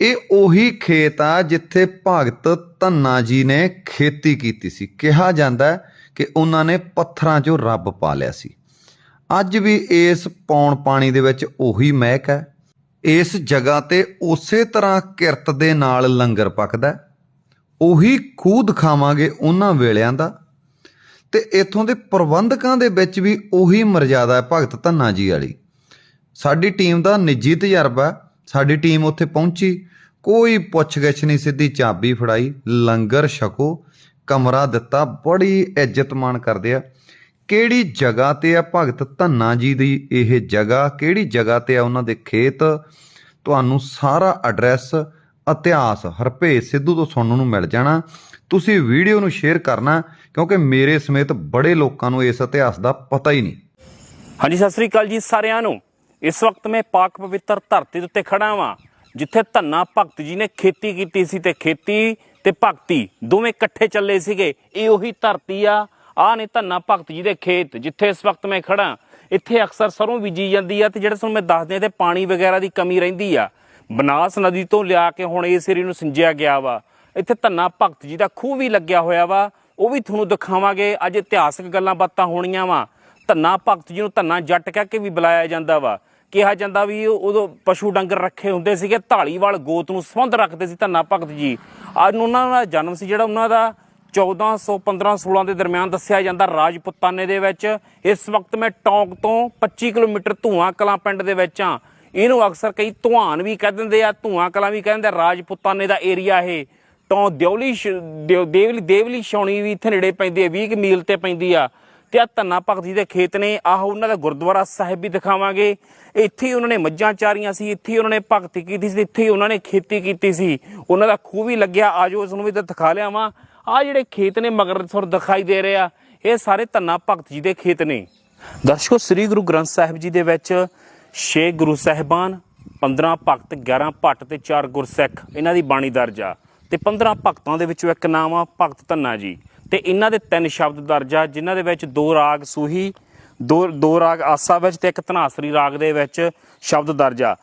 ਇਹ ਉਹੀ ਖੇਤ ਆ ਜਿੱਥੇ ਭਗਤ ਧੰਨਾ ਜੀ ਨੇ ਖੇਤੀ ਕੀਤੀ ਸੀ। ਕਿਹਾ ਜਾਂਦਾ ਕਿ ਉਹਨਾਂ ਨੇ ਪੱਥਰਾਂ 'ਚੋਂ ਰੱਬ ਪਾ ਲਿਆ ਸੀ। ਅੱਜ ਵੀ ਇਸ ਪੌਣ ਪਾਣੀ ਦੇ ਵਿੱਚ ਉਹੀ ਮਹਿਕ ਹੈ। ਇਸ ਜਗ੍ਹਾ ਤੇ ਉਸੇ ਤਰ੍ਹਾਂ ਕਿਰਤ ਦੇ ਨਾਲ ਲੰਗਰ ਪੱਕਦਾ ਉਹੀ ਖੂਹ ਦਿਖਾਵਾਂਗੇ ਉਹਨਾਂ ਵੇਲਿਆਂ ਦਾ। ਤੇ ਇਥੋਂ ਦੇ ਪ੍ਰਬੰਧਕਾਂ ਦੇ ਵਿੱਚ ਵੀ ਉਹੀ ਮਰਜ਼ਾਦਾ ਹੈ ਭਗਤ ਧੰਨਾ ਜੀ ਵਾਲੀ। ਸਾਡੀ ਟੀਮ ਦਾ ਨਿੱਜੀ ਤਜਰਬਾ ਸਾਡੀ ਟੀਮ ਉੱਥੇ ਪਹੁੰਚੀ, ਕੋਈ ਪੁੱਛਗਿੱਛ ਨਹੀਂ, ਸਿੱਧੀ ਚਾਬੀ ਫੜਾਈ, ਲੰਗਰ ਛਕੋ, ਕਮਰਾ ਦਿੱਤਾ, ਬੜੀ ਇੱਜ਼ਤ ਮਾਣ ਕਰਦੇ ਆ। ਕਿਹੜੀ ਜਗ੍ਹਾ ਤੇ ਆ ਭਗਤ ਧੰਨਾ ਜੀ ਦੀ ਇਹ ਜਗ੍ਹਾ? ਕਿਹੜੀ ਜਗ੍ਹਾ ਤੇ ਆ ਉਹਨਾਂ ਦੇ ਖੇਤ? ਤੁਹਾਨੂੰ ਸਾਰਾ ਐਡਰੈਸ, ਇਤਿਹਾਸ ਹਰਪੇਸ਼ ਸਿੱਧੂ ਤੋਂ ਸੁਣਨ ਨੂੰ ਮਿਲ ਜਾਣਾ। ਤੁਸੀਂ ਵੀਡੀਓ ਨੂੰ ਸ਼ੇਅਰ ਕਰਨਾ, ਕਿਉਂਕਿ ਮੇਰੇ ਸਮੇਤ ਬੜੇ ਲੋਕਾਂ ਨੂੰ ਇਸ ਇਤਿਹਾਸ ਦਾ ਪਤਾ ਹੀ ਨਹੀਂ। ਹਾਂਜੀ, ਸਤਿ ਸ੍ਰੀ ਅਕਾਲ ਜੀ ਸਾਰਿਆਂ ਨੂੰ। ਇਸ ਵਕਤ ਮੈਂ ਪਾਕ ਪਵਿੱਤਰ ਧਰਤੀ ਦੇ ਉੱਤੇ ਖੜਾ ਵਾਂ, ਜਿੱਥੇ ਧੰਨਾ ਭਗਤ ਜੀ ਨੇ ਖੇਤੀ ਕੀਤੀ ਸੀ ਤੇ ਖੇਤੀ ਤੇ ਭਗਤੀ ਦੋਵੇਂ ਇਕੱਠੇ ਚੱਲੇ ਸੀਗੇ। ਇਹ ਉਹੀ ਧਰਤੀ ਆ, ਆਹ ਨੇ ਧੰਨਾ ਭਗਤ ਜੀ ਦੇ ਖੇਤ, ਜਿੱਥੇ ਇਸ ਵਕਤ ਮੈਂ ਖੜਾ। ਇੱਥੇ ਅਕਸਰ ਸਰੋਂ ਬੀਜੀ ਜਾਂਦੀ ਆ ਤੇ ਜਿਹੜੇ ਤੁਹਾਨੂੰ ਮੈਂ ਦੱਸਦੇ ਆ ਤੇ ਪਾਣੀ ਵਗੈਰਾ ਦੀ ਕਮੀ ਰਹਿੰਦੀ ਆ। ਬਨਾਸ ਨਦੀ ਤੋਂ ਲਿਆ ਕੇ ਹੁਣ ਇਸ ਏਰੀਏ ਨੂੰ ਸਿੰਜਿਆ ਗਿਆ ਵਾ। ਇੱਥੇ ਧੰਨਾ ਭਗਤ ਜੀ ਦਾ ਖੂਹ ਵੀ ਲੱਗਿਆ ਹੋਇਆ ਵਾ, ਉਹ ਵੀ ਤੁਹਾਨੂੰ ਦਿਖਾਵਾਂਗੇ। ਅੱਜ ਇਤਿਹਾਸਕ ਗੱਲਾਂ ਬਾਤਾਂ ਹੋਣੀਆਂ ਵਾ। ਧੰਨਾ ਭਗਤ ਜੀ ਨੂੰ ਧੰਨਾ ਜੱਟ ਕਹਿ ਕੇ ਵੀ ਬੁਲਾਇਆ ਜਾਂਦਾ ਵਾ। ਕਿਹਾ ਜਾਂਦਾ ਵੀ ਉਦੋਂ ਪਸ਼ੂ ਡੰਗਰ ਰੱਖੇ ਹੁੰਦੇ ਸੀਗੇ ਢਾਲੀਵਾਲ ਗੋਤ ਨੂੰ ਸੰਬੰਧ ਰੱਖਦੇ ਸੀ ਧੰਨਾ ਭਗਤ ਜੀ। ਅੱਜ ਉਹਨਾਂ ਦਾ ਜਨਮ ਸੀ ਜਿਹੜਾ ਉਹਨਾਂ ਦਾ 1415 16 ਦੇ ਦਰਮਿਆਨ ਦੱਸਿਆ ਜਾਂਦਾ ਰਾਜਪੁਤਾਨੇ ਦੇ ਵਿੱਚ। ਇਸ ਵਕਤ ਮੈਂ ਟੌਂਕ ਤੋਂ 25 ਕਿਲੋਮੀਟਰ ਧੂਆਂ ਕਲਾਂ ਪਿੰਡ ਦੇ ਵਿੱਚ ਆ ਇਹਨੂੰ ਅਕਸਰ ਕਈ ਧੁਆਨ ਵੀ ਕਹਿ ਦਿੰਦੇ ਆ, ਧੂਆਂ ਕਲਾਂ ਵੀ ਕਹਿੰਦੇ ਆ, ਰਾਜਪੁਤਾਨੇ ਦਾ ਏਰੀਆ ਇਹ। ਤੋਂ ਦਿਉਲੀ ਦੇਵਲੀ ਦੇਵਲੀ ਛਾਉਣੀ ਵੀ ਇੱਥੇ ਨੇੜੇ ਪੈਂਦੀ ਹੈ 20 ਮੀਲ ਤੇ ਪੈਂਦੀ ਆ। ਤੇ ਆ ਧੰਨਾ ਭਗਤ ਜੀ ਦੇ ਖੇਤ ਨੇ। ਆਹ ਉਹਨਾਂ ਦਾ ਗੁਰਦੁਆਰਾ ਸਾਹਿਬ ਵੀ ਦਿਖਾਵਾਂਗੇ। ਇੱਥੇ ਹੀ ਉਹਨਾਂ ਨੇ ਮੱਝਾਂ ਚਾਰੀਆਂ ਸੀ, ਇੱਥੇ ਹੀ ਉਹਨਾਂ ਨੇ ਭਗਤੀ ਕੀਤੀ ਸੀ, ਇੱਥੇ ਹੀ ਉਹਨਾਂ ਨੇ ਖੇਤੀ ਕੀਤੀ ਸੀ। ਉਹਨਾਂ ਦਾ ਖੂਹ ਵੀ ਲੱਗਿਆ, ਆਜੋ ਇਸ ਨੂੰ ਵੀ ਤਾਂ ਦਿਖਾ ਲਿਆਵਾਂ। ਆ ਜਿਹੜੇ ਖੇਤ ਨੇ ਮਗਰ ਸੁਰ ਦਿਖਾਈ ਦੇ ਰਹੇ ਆ, ਇਹ ਸਾਰੇ ਧੰਨਾ ਭਗਤ ਜੀ ਦੇ ਖੇਤ ਨੇ। ਦਰਸ਼ਕੋ, ਸ੍ਰੀ ਗੁਰੂ ਗ੍ਰੰਥ ਸਾਹਿਬ ਜੀ ਦੇ ਵਿੱਚ ਛੇ ਗੁਰੂ ਸਾਹਿਬਾਨ 15 ਭਗਤ 11 ਭੱਟ ਤੇ 4 ਗੁਰਸਿੱਖ। ਇਹਨਾਂ ਦੀ ਬਾਣੀ ਦਰਜ ਆ। ਤੇ 15 ਭਗਤਾਂ ਦੇ ਵਿੱਚੋਂ ਇੱਕ ਨਾਮ ਆ, ਭਗਤ ਧੰਨਾ ਜੀ। ਤੇ ਇਹਨਾਂ ਦੇ ਤਿੰਨ ਸ਼ਬਦ ਦਰਜ ਆ ਜਿਨ੍ਹਾਂ ਦੇ ਵਿੱਚ ਦੋ ਰਾਗ ਸੂਹੀ, ਦੋ ਦੋ ਰਾਗ ਆਸਾ ਵਿੱਚ ਤੇ ਇੱਕ ਧਨਾਸਰੀ ਰਾਗ ਦੇ ਵਿੱਚ ਸ਼ਬਦ ਦਰਜ। ਆ